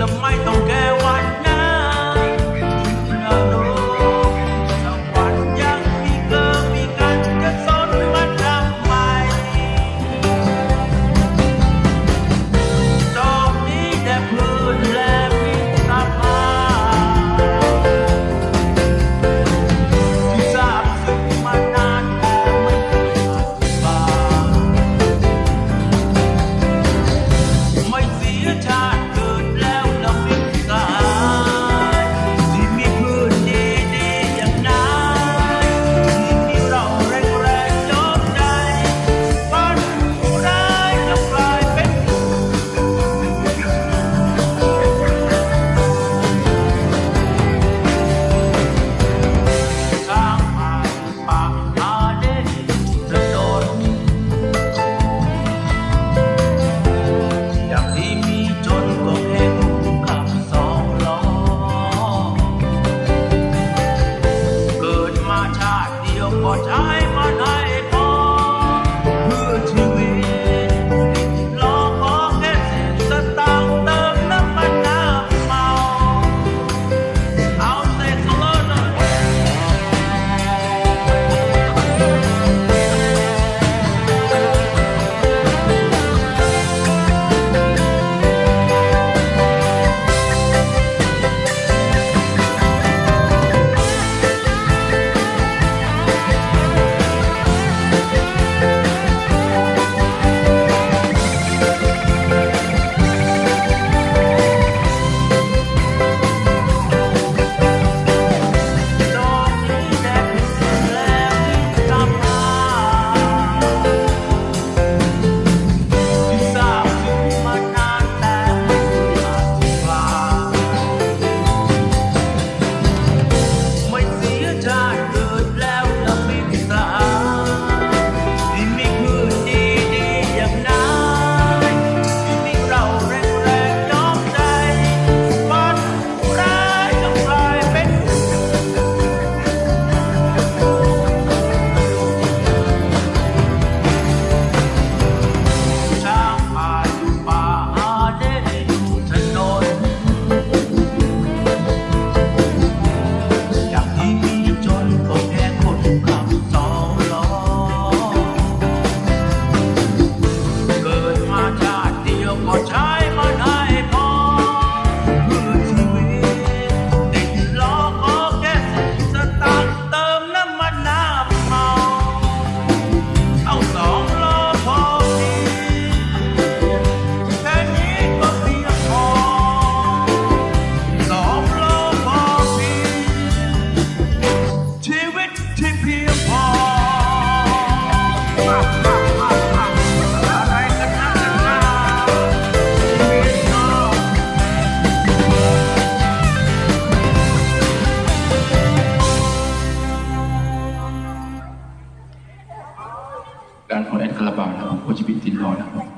the mic, don't time or night. การของแอดคาราบาวนะครับโคชิบิตินรอนะครับ